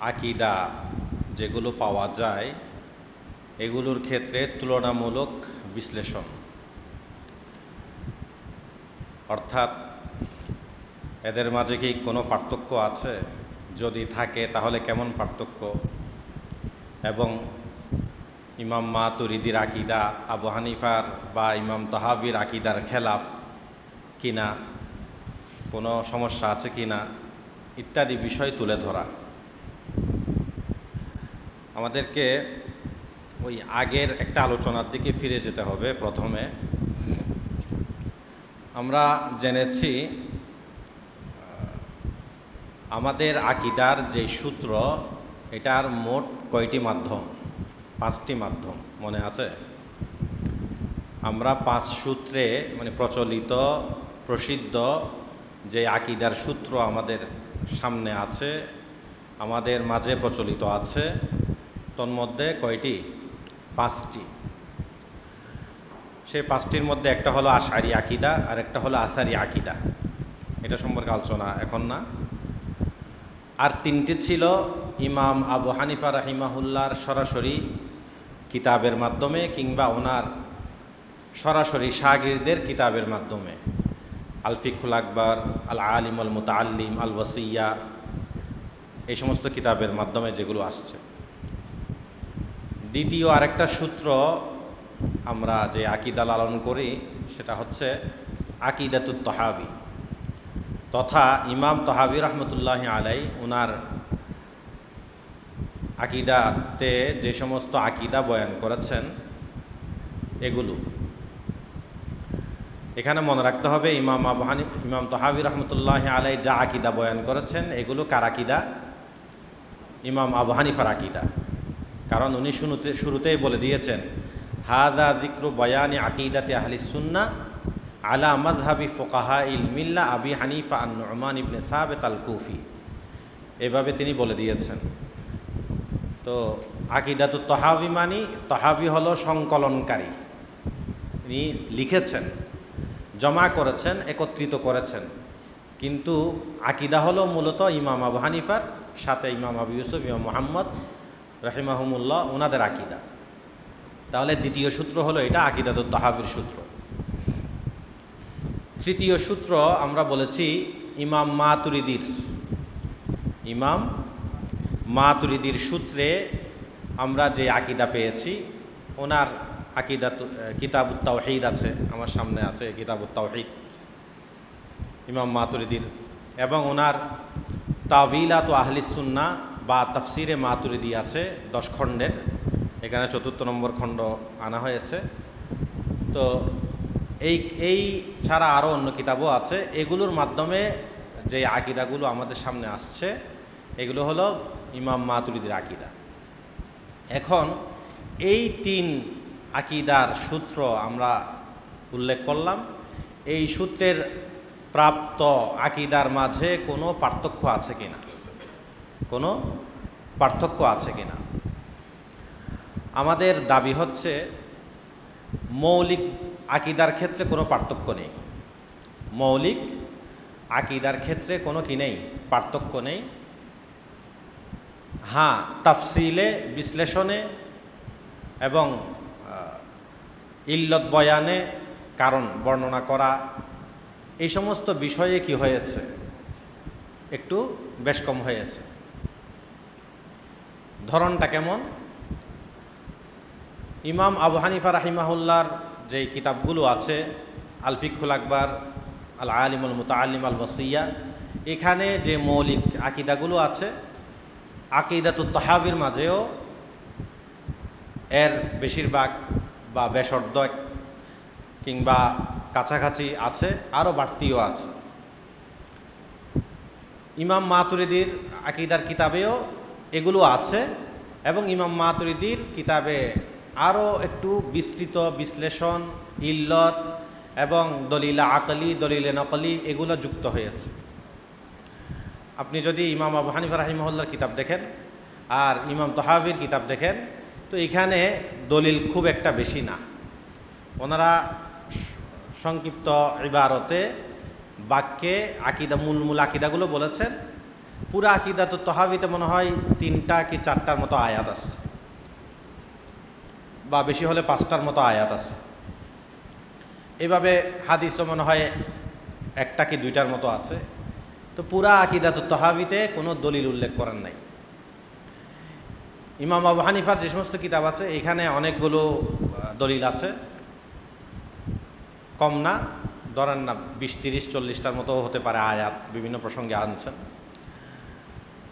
আকিদা যেগুলো পাওয়া যায়, এগুলোর ক্ষেত্রে তুলনামূলক বিশ্লেষণ। অর্থাৎ এদের মাঝে কি কোনো পার্থক্য আছে? যদি থাকে, তাহলে কেমন পার্থক্য? এবং ইমাম মাতুরিদির আকিদা, আবু হানিফার বা ইমাম তাহাবির আকিদার খেলাফ কিনা, কোনো সমস্যা আছে কিনা, ইত্যাদি বিষয় তুলে ধরা। আমাদেরকে ওই আগের একটা আলোচনার দিকে ফিরে যেতে হবে প্রথমে। আমরা জেনেছি আমাদের আকিদার যে সূত্র, এটার মোট কয়টি মাধ্যম? পাঁচটি মাধ্যম, মনে আছে? আমরা পাঁচ সূত্রে মানে প্রচলিত, প্রসিদ্ধ যে আকিদার সূত্র আমাদের সামনে আছে, আমাদের মাঝে প্রচলিত আছে তন্মধ্যে কয়টি? পাঁচটি। সেই পাঁচটির মধ্যে একটা হলো আশারি আকিদা, আর একটা হলো আসারি আকিদা। এটা সম্পর্কে আলোচনা এখন না। আর তিনটি ছিল ইমাম আবু হানিফা রাহিমাহুল্লার সরাসরি কিতাবের মাধ্যমে কিংবা ওনার সরাসরি শাগিরদের কিতাবের মাধ্যমে। আলফিকুল আকবর আল আলিম আল মুতাল্লিম আল ওয়াসিয়া এই সমস্ত কিতাবের মাধ্যমে যেগুলো আসছে। দ্বিতীয় আরেকটা সূত্র আমরা যে আকিদা লালন করি, সেটা হচ্ছে আকিদাতুত তহাবি তথা ইমাম তহাবি রহমতুল্লাহ আলাই ওনার আকিদাতে যে সমস্ত আকিদা বয়ান করেছেন, এগুলো। এখানে মনে রাখতে হবে, ইমাম আবহানি ইমাম তহাবি রহমতুল্লাহ আলাই যা আকিদা বয়ান করেছেন, এগুলো কার আকিদা? ইমাম আবু হানিফার আকিদা। কারণ উনি শুরুতে শুরুতেই বলে দিয়েছেন, হাদা দিক্রু বয়ানি আকিদাতে আহলি সুন্না আলা মদহাবি ফোকাহা ইল মিল্লা আবি হানিফা আন নুমান ইবনে সাহাবেত আল কুফি। এভাবে তিনি বলে দিয়েছেন। তো আকিদাতু তহাবি মানি, তহাবি হলো সংকলনকারী। তিনি লিখেছেন, জমা করেছেন, একত্রিত করেছেন। কিন্তু আকিদা হলো মূলত ইমাম আবু হানিফার, সাথে ইমাম আবু ইউসুফ, ইমাম মোহাম্মদ রহিমাহমুল্লাহ ওনাদের আকিদা। তাহলে দ্বিতীয় সূত্র হলো এটা, আকিদাতুত তাহাবির সূত্র। তৃতীয় সূত্র আমরা বলেছি, ইমাম মাতুরিদির। ইমাম মাতুরিদির সূত্রে আমরা যে আকিদা পেয়েছি, ওনার আকিদা কিতাবুত তাওহিদ আছে, আমার সামনে আছে কিতাবুত তাওহিদ ইমাম মাতুরিদির এবং ওনার তাবিলাত ও আহলিসুন্না বা তাফসিরে মাতুরিদি আছে, দশ খণ্ডের। এখানে চতুর্থ নম্বর খণ্ড আনা হয়েছে। তো এই এই ছাড়া আরও অন্য কিতাবও আছে। এগুলোর মাধ্যমে যে আকিদাগুলো আমাদের সামনে আসছে, এগুলো হলো ইমাম মাতুরিদির আকিদা। এখন এই তিন আকিদার সূত্র আমরা উল্লেখ করলাম। এই সূত্রের প্রাপ্ত আকিদার মাঝে কোনো পার্থক্য আছে কিনা? কোনো পার্থক্য আছে কিনা? আমাদের দাবি হচ্ছে, মৌলিক আকিদার ক্ষেত্রে কোনো পার্থক্য নেই। মৌলিক আকিদার ক্ষেত্রে কোনো কি নেই? পার্থক্য নেই। হ্যাঁ তাফসিলে, বিশ্লেষণে এবং ইল্লত বয়ানে কারণ বর্ণনা করা এই সমস্ত বিষয়ে কি হয়েছে? একটু বেশ কম হয়েছে। ধরনটা কেমন? ইমাম আবু হানিফা রাহিমাহুল্লার যে কিতাবগুলো আছে আলফিকুল আকবর আল আলিমুল মুতালিম আল ওসিয়া এখানে যে মৌলিক আকিদাগুলো আছে, আকিদাতুত তহাবির মাঝেও এর বেশিরভাগ বা বেশর্দ কিংবা কাছাকাছি আছে, আরও বাড়তিও আছে। ইমাম মাতুরিদির আকিদার কিতাবেও এগুলো আছে এবং ইমাম মাতুরিদির কিতাবে আরও একটু বিস্তৃত বিশ্লেষণ, ইল্লত এবং দলিলা আকলি, দলিলে নকলি এগুলো যুক্ত হয়েছে। আপনি যদি ইমাম আবু হানিফা রাহিমহল্লার কিতাব দেখেন আর ইমাম তহাবির কিতাব দেখেন, তো এখানে দলিল খুব একটা বেশি না। ওনারা সংক্ষিপ্ত ইবারতে বাক্যে আকিদা, মূল মূল আকিদাগুলো বলেছেন। পুরা আকিদাত তহাবিতে মনে হয় তিনটা কি চারটার মতো আয়াত আছে। বা বেশি হলে পাঁচটার মতো আয়াত আছে। এভাবে হাদিসও মনে হয় একটা কি দুইটার মতো আছে। তো পুরা আকিদাত তহাবিতে কোনো দলিল উল্লেখ করার নাই। ইমাম আবু হানিফার যে সমস্ত কিতাব আছে, এখানে অনেকগুলো দলিল আছে। কম না, ধরেন না, বিশ, তিরিশ, চল্লিশটার মতো হতে পারে আয়াত বিভিন্ন প্রসঙ্গে আনছেন।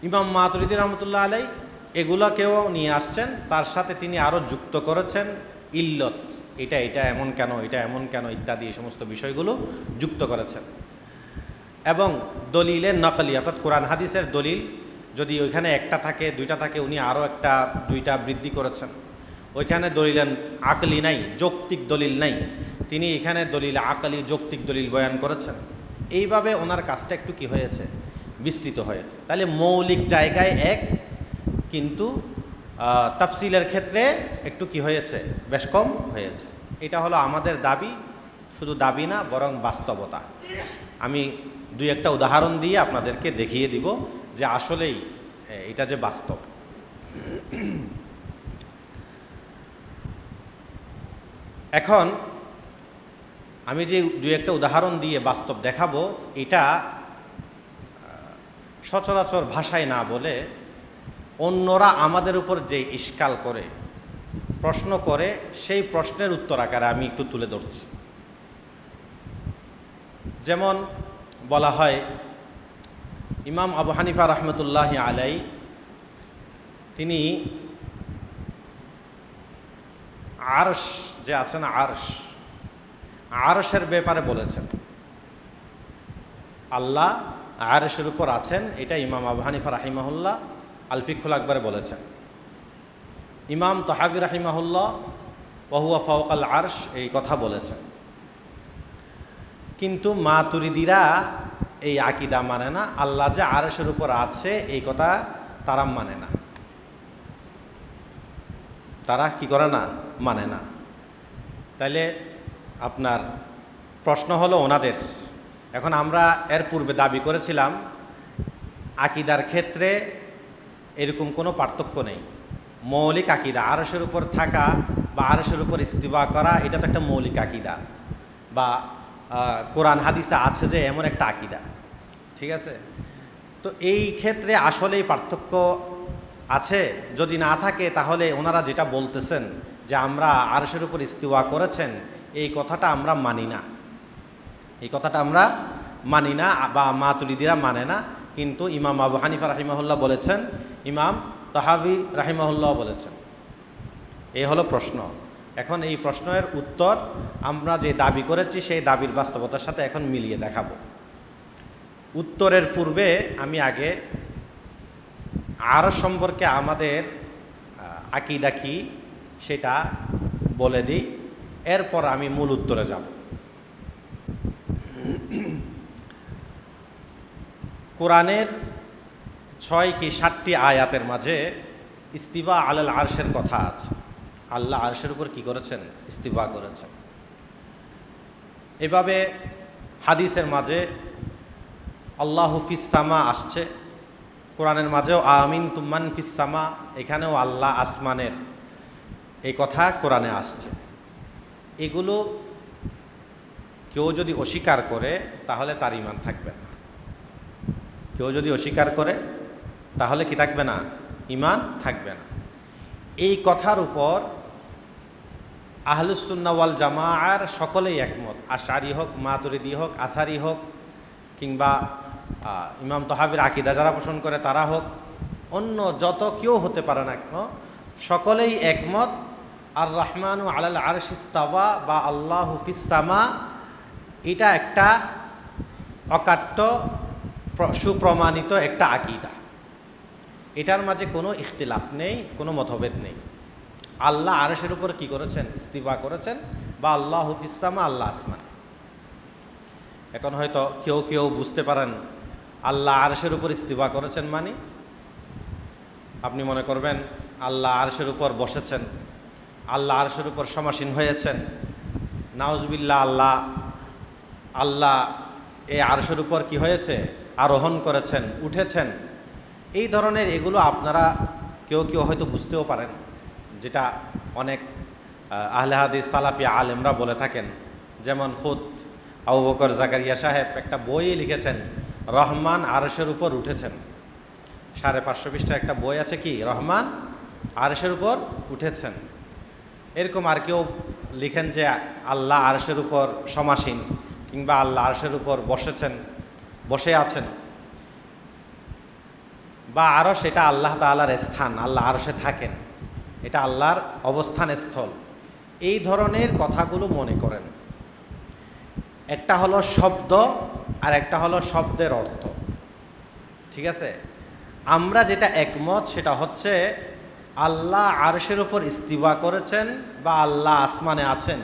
ইমাম মাতুরিদি রহমতুল্লাহ আলাই এগুলোকেও নিয়ে আসছেন, তার সাথে তিনি আরও যুক্ত করেছেন, ইল্লত, এটা এটা এমন কেন, এটা এমন কেন, ইত্যাদি এই সমস্ত বিষয়গুলো যুক্ত করেছেন। এবং দলিলের নকলি, অর্থাৎ কোরআন হাদিসের দলিল, যদি ওইখানে একটা থাকে, দুইটা থাকে, উনি আরও একটা, দুইটা বৃদ্ধি করেছেন। ওইখানে দলিলেন আকলি নাই, যৌক্তিক দলিল নাই। তিনি এখানে দলিল আকলি, যৌক্তিক দলিল বয়ান করেছেন। এইভাবে ওনার কাজটা একটু কি হয়েছে? বিস্তৃত হয়েছে। তাহলে মৌলিক জায়গায় এক, কিন্তু তাফসিলের ক্ষেত্রে একটু কি হয়েছে? বেশ কম হয়েছে। এটা হলো আমাদের দাবি, শুধু দাবি না, বরং বাস্তবতা। আমি দুই একটা উদাহরণ দিয়ে আপনাদেরকে দেখিয়ে দিব যে আসলেই এটা যে বাস্তব। এখন, আমি যে দুই একটা উদাহরণ দিয়ে বাস্তব দেখাবো, এটা সচরাচর ভাষায় না বলে অন্যরা আমাদের উপর যে ইস্কাল করে, প্রশ্ন করে, সেই প্রশ্নের উত্তর আকারে আমি একটু তুলে ধরছি। যেমন বলা হয়, ইমাম আবু হানিফা রহমতুল্লাহ আলাই তিনি আরশ যে আছেন, আরশ, আরশের ব্যাপারে বলেছেন, আল্লাহ আরশের উপর আছেন, এটা ইমাম আবু হানিফা রাহিমাহুল্লাহ আলফিকুল আকবরে বলেছেন। ইমাম তহাবি রাহিমাহুল্লাহ ওহুয়া ফাওকাল আরশ এই কথা বলেছেন। কিন্তু মা তুরিদিরা এই আকিদা মানে না, আল্লাহ যে আরশের উপর আছে এই কথা তারা মানে না। তারা কি করে না? মানে না। তাইলে আপনার প্রশ্ন হলো ওনাদের। এখন আমরা এর পূর্বে দাবি করেছিলাম, আকিদার ক্ষেত্রে এরকম কোনো পার্থক্য নেই। মৌলিক আকিদা আরসের উপর থাকা বা আরসের উপর ইস্তিবা করা, এটা তো একটা মৌলিক আকিদা। বা কোরআন, হাদিসে আছে যে এমন একটা আকিদা। ঠিক আছে? তো এই ক্ষেত্রে আসলেই পার্থক্য আছে। যদি না থাকে, তাহলে ওনারা যেটা বলতেছেন যে আমরা আরসের উপর ইস্তিওয়া করেছেন, এই কথাটা আমরা মানি না। এই কথাটা আমরা মানি না বা মাতুলিদিরা মানে না। কিন্তু ইমাম আবু হানিফা রাহিমাহুল্লাহ বলেছেন ইমাম তাহাবি রাহিমাহুল্লাহ বলেছেন। এই হলো প্রশ্ন। এখন এই প্রশ্নের উত্তর আমরা যে দাবি করেছি সেই দাবির বাস্তবতার সাথে এখন মিলিয়ে দেখাবো। উত্তরের পূর্বে আমি আগে আরও সম্পর্কে আমাদের আহ, আকিদা কি সেটা বলে দিই। এরপর আমি মূল উত্তরে যাব। কোরআনের ছয় কি সাতটি আয়াতের মাঝে ইস্তিফা আলাল আরশের কথা আছে। আল্লাহ আরশের উপর কি করেছেন? ইস্তিফা করেছেন। এভাবে হাদিসের মাঝে আল্লাহ ফিসামা আসছে। কোরআনের মাঝেও আমিন তুম্মান ফিসামা এখানেও আল্লাহ আসমানের এই কথা কোরআনে আসছে। এগুলো কেউ যদি অস্বীকার করে, তাহলে তার ইমান থাকবে না। কেউ যদি অস্বীকার করে, তাহলে কি থাকবে না? ইমান থাকবে না। এই কথার উপর আহলুসুন্নাওয়াল জামাআর সকলেই একমত। আশারি হোক মাতুরিদি হোক, আসারি হোক, কিংবা ইমাম তহাবির আকিদা যারা পোষণ করে, তারা হোক, অন্য যত কেউ হতে পারে না কেন, সকলেই একমত আর রহমানু আলাল আরশিস্তাওয়া বা আল্লাহ হুফিসামা এটা একটা অকাট্য সুপ্রমাণিত একটা আকিদা। এটার মাঝে কোনো ইখতিলাফ নেই, কোনো মতভেদ নেই। আল্লাহ আরশের উপর কি করেছেন? ইস্তিফা করেছেন, বা আল্লাহ হুফিসামা আল্লাহ আসমান। এখন হয়তো কেউ কেউ বুঝতে পারেন, আল্লাহ আরশের উপর ইস্তিফা করেছেন মানে? আপনি মনে করবেন, আল্লাহ আরশের উপর বসেছেন, আল্লাহ আরশের উপর সমাসীন হয়েছেন। নাউজবিল্লা আল্লাহ আল্লাহ এই আরশের উপর কি হয়েছে? আরোহণ করেছেন উঠেছেন। এই ধরনের এগুলো আপনারা কেউ কেউ হয়তো বুঝতেও পারেন যেটা অনেক আহ, আহলে হাদিস সালাফি আলেমরা বলে থাকেন। যেমন খুদ আবু বকর জাকারিয়া সাহেব একটা বই লিখেছেন রহমান আরশের উপর উঠেছেন। সাড়ে পাঁচশো পৃষ্ঠার একটা বই আছে কি? রহমান আরশের উপর উঠেছেন। এরকম আর কেউ লিখেন যে আল্লাহ আরশের উপর সমাসীন কিংবা আল্লাহ আরশের উপর বসেছেন। বসে আছেন। বা আরও সেটা আল্লাহ তালার স্থান, আল্লাহ আরশে থাকেন। এটা আল্লাহর অবস্থান স্থল এই ধরনের কথাগুলো মনে করেন। একটা হলো শব্দ আর একটা হলো শব্দের অর্থ। ঠিক আছে? আমরা যেটা একমত সেটা হচ্ছে আল্লাহ আরশের উপর ইস্তিবা করেছেন বা আল্লাহ আসমানে আছেন,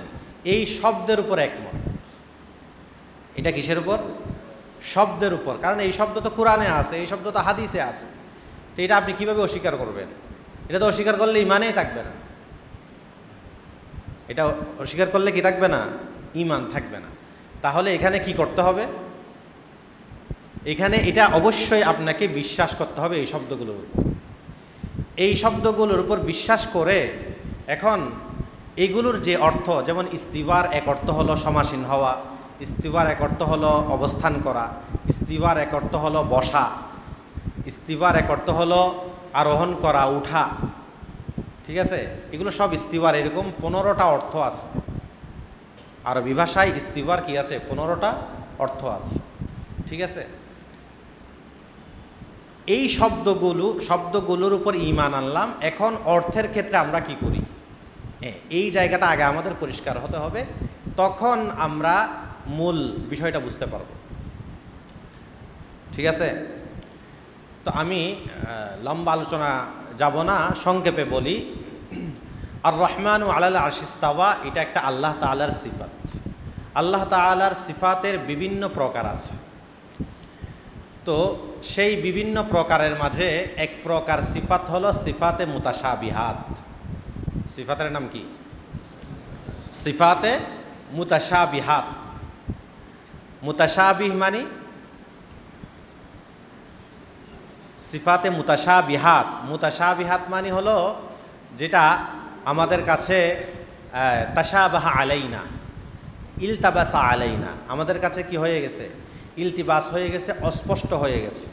এই শব্দের উপর একমত। এটা কিসের উপর? শব্দের উপর। কারণ এই শব্দ তো কোরআনে আছে, এই শব্দ তো হাদিসে আছে। তো এটা আপনি কীভাবে অস্বীকার করবেন? এটা তো অস্বীকার করলে ইমানেই থাকবে না। এটা অস্বীকার করলে কি থাকবে না? ইমান থাকবে না। তাহলে এখানে কি করতে হবে? এখানে এটা অবশ্যই আপনাকে বিশ্বাস করতে হবে এই শব্দগুলোর উপর। এই শব্দগুলোর উপর বিশ্বাস করে এখন এগুলোর যে অর্থ, যেমন ইস্তিবার এক অর্থ হলো সমাসীন হওয়া ইস্তিবার এক অর্থ হলো অবস্থান করা, ইস্তিবার এক অর্থ হলো বসা, ইস্তিবার এক অর্থ হলো আরোহণ করা, উঠা। ঠিক আছে? এগুলো সব ইস্তিবার, এরকম পনেরোটা অর্থ আছে। আর বিভাষায় ইস্তিবার কি আছে? পনেরোটা অর্থ আছে। ঠিক আছে? এই শব্দগুলো, শব্দগুলোর উপর ইমান আনলাম। এখন অর্থের ক্ষেত্রে আমরা কি করি? এই জায়গাটা আগে আমাদের পরিষ্কার হতে হবে। তখন আমরা মূল বিষয়টা বুঝতে পারব। ঠিক আছে? তো আমি লম্বা আলোচনা যাব না, সংক্ষেপে বলি। আর রহমান ও আলাল আশিস্তাওয়া এটা একটা আল্লাহ তালার সিফাত। আল্লাহ তালার সিফাতের বিভিন্ন প্রকার আছে। তো সেই বিভিন্ন প্রকারের মাঝে এক প্রকার সিফাত হলো সিফাতে মুতাশাবিহাত। সিফাতের নাম কি? সিফাতে মুতাশাবিহাত। মুতাশাবিহ মানে? সিফাতে মুতাশাবিহাত। মুতাশাবিহাত মানে হলো যেটা আমাদের কাছে তাশাবাহা আলাইনা, ইলতাবাসা আলাইনা। আমাদের কাছে কি হয়ে গেছে? ইলতিবাস হয়ে গেছে, অস্পষ্ট হয়ে গেছে।